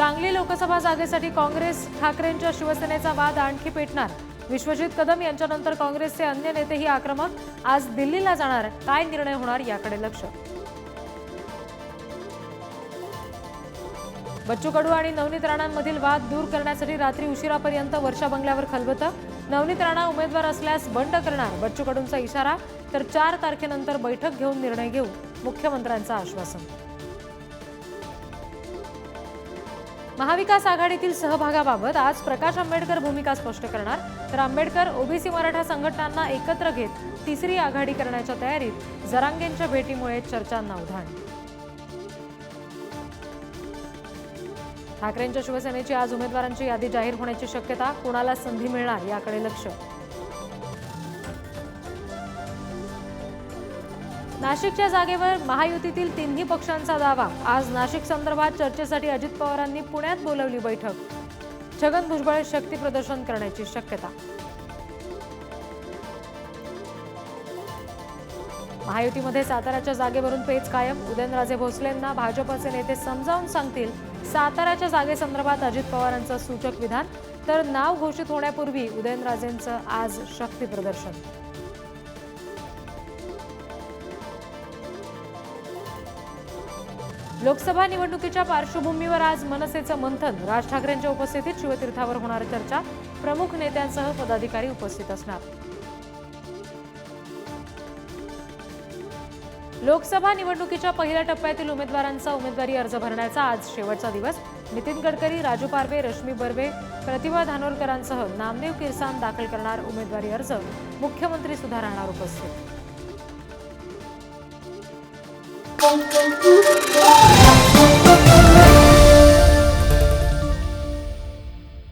सांगली लोकसभा जागेसाठी काँग्रेस ठाकरेंच्या शिवसेनेचा वाद आणखी पेटणार. विश्वजित कदम यांच्यानंतर काँग्रेसचे अन्य नेतेही आक्रमक. आज दिल्लीला जाणार. काय निर्णय होणार याकडे लक्ष. बच्चू कडू आणि नवनीत राणांमधील वाद दूर करण्यासाठी रात्री उशिरापर्यंत वर्षा बंगल्यावर खलबतं. नवनीत राणा उमेदवार असल्यास बंड करणार बच्चू कडूंचा इशारा. तर चार तारखेनंतर बैठक घेऊन निर्णय घेऊ मुख्यमंत्र्यांचं आश्वासन. महाविकास आघाडीतील सहभागाबाबत आज प्रकाश आंबेडकर भूमिका स्पष्ट करणार. तर आंबेडकर ओबीसी मराठा संघटनांना एकत्र घेत तिसरी आघाडी करण्याच्या तयारीत जरांगेंच्या भेटीमुळे चर्चांना उधाण. ठाकरेंच्या शिवसेनेची आज उमेदवारांची यादी जाहीर होण्याची शक्यता कुणाला संधी मिळणार याकडे लक्ष? नाशिकच्या जागेवर महायुतीतील तिन्ही पक्षांचा दावा. आज नाशिक संदर्भात चर्चेसाठी अजित पवारांनी पुण्यात बोलवली बैठक. छगन भुजबळ शक्ती प्रदर्शन करण्याची शक्यता. महायुतीमध्ये साताऱ्याच्या जागेवरून पेच कायम. उदयनराजे भोसलेंना भाजपचे नेते समजावून सांगतील साताऱ्याच्या जागेसंदर्भात अजित पवारांचं सूचक विधान. तर नाव घोषित होण्यापूर्वी उदयनराजेंचं आज शक्ती प्रदर्शन. लोकसभा निवडणुकीच्या पार्श्वभूमीवर आज मनसेचं मंथन. राज ठाकरेंच्या उपस्थितीत शिवतीर्थावर होणार चर्चा. प्रमुख नेत्यांसह पदाधिकारी उपस्थित असणार. लोकसभा निवडणुकीच्या पहिल्या टप्प्यातील उमेदवारांचा उमेदवारी अर्ज भरण्याचा आज शेवटचा दिवस. नितीन गडकरी राजू पारवे रश्मी बर्वे प्रतिभा धानोरकरांसह नामदेव किरसान दाखल करणार उमेदवारी अर्ज. मुख्यमंत्री सुद्धा राहणार उपस्थित.